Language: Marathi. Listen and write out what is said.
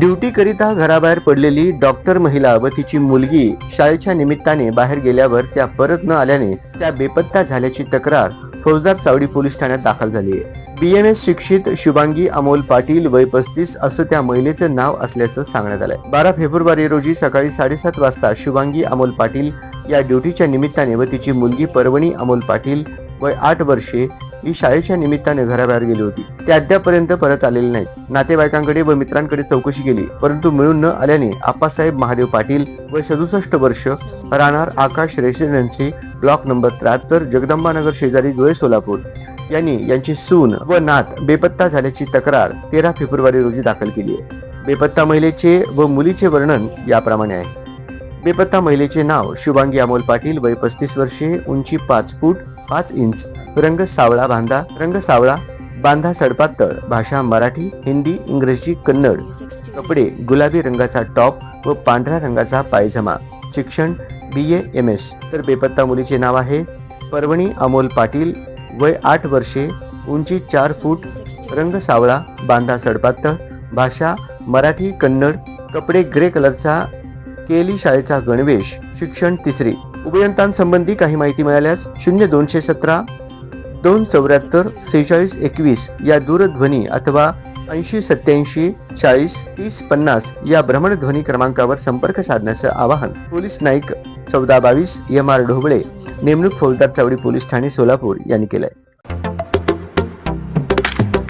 ड्युटी करिता घराबाहेर पडलेली डॉक्टर महिला व तिची मुलगी शाळेच्या निमित्ताने बाहेर गेल्यावर त्या परत न आल्याने त्या बेपत्ता झाल्याची तक्रार फौजदार चावडी पोलीस ठाण्यात दाखल झाली. आहे बीएमएस शिक्षित शुभांगी अमोल पाटील वय पस्तीस असं त्या महिलेचं नाव असल्याचं सांगण्यात आलंय. बारा फेब्रुवारी रोजी सकाळी साडेसात वाजता शुभांगी अमोल पाटील या ड्युटीच्या निमित्ताने व तिची मुलगी पर्वणी अमोल पाटील वय आठ वर्षे ही शाळेच्या निमित्ताने घराबाहेर गेली होती. ते अद्यापर्यंत परत आलेले नाहीत. नातेवाईकांकडे व मित्रांकडे चौकशी केली परंतु मिळून न आल्याने आप्पासाहेब महादेव पाटील व सदुसष्ट वर्ष राहणार आकाश रेसिडेन्सी ब्लॉक नंबर त्र्याहत्तर जगदंबानगर शेजारी धुळे सोलापूर. यांनी यांची सून व नात बेपत्ता झाल्याची तक्रार तेरा फेब्रुवारी रोजी दाखल केली आहे. बेपत्ता महिलेचे व मुलीचे वर्णन याप्रमाणे आहे. बेपत्ता महिलेचे नाव शुभांगी अमोल पाटील वय पस्तीस वर्षे उंची पाच फूट पाच इंच. रंग सावळा बांधा रंग सावळा बांधा सडपातळ भाषा मराठी हिंदी इंग्रजी कन्नड. कपडे गुलाबी रंगाचा टॉप व पांढऱ्या रंगाचा पायजमा. शिक्षण बी ए एम एस तर बेपत्ता मुलीचे नाव आहे पर्वणी अमोल पाटील. वय आठ वर्षे उंची चार फूट रंग सावळा बांधा सडपातळ भाषा मराठी कन्नड कपडे ग्रे कलरचा केली शाळेचा गणवेश शिक्षण तिसरी. उभयंतांसंबंधी काही माहिती मिळाल्यास शून्य दोनशे सतरा दोन चौऱ्याहत्तर सेहेचाळीस एकवीस या दूरध्वनी अथवा ऐंशी सत्याऐंशी चाळीस तीस पन्नास या भ्रमणध्वनी क्रमांकावर संपर्क साधण्याचं आवाहन. पोलीस नाईक चौदा बावीस एम आर ढोबळे नेमणूक फौजदार चावडी पोलीस ठाणे सोलापूर यांनी केलंय.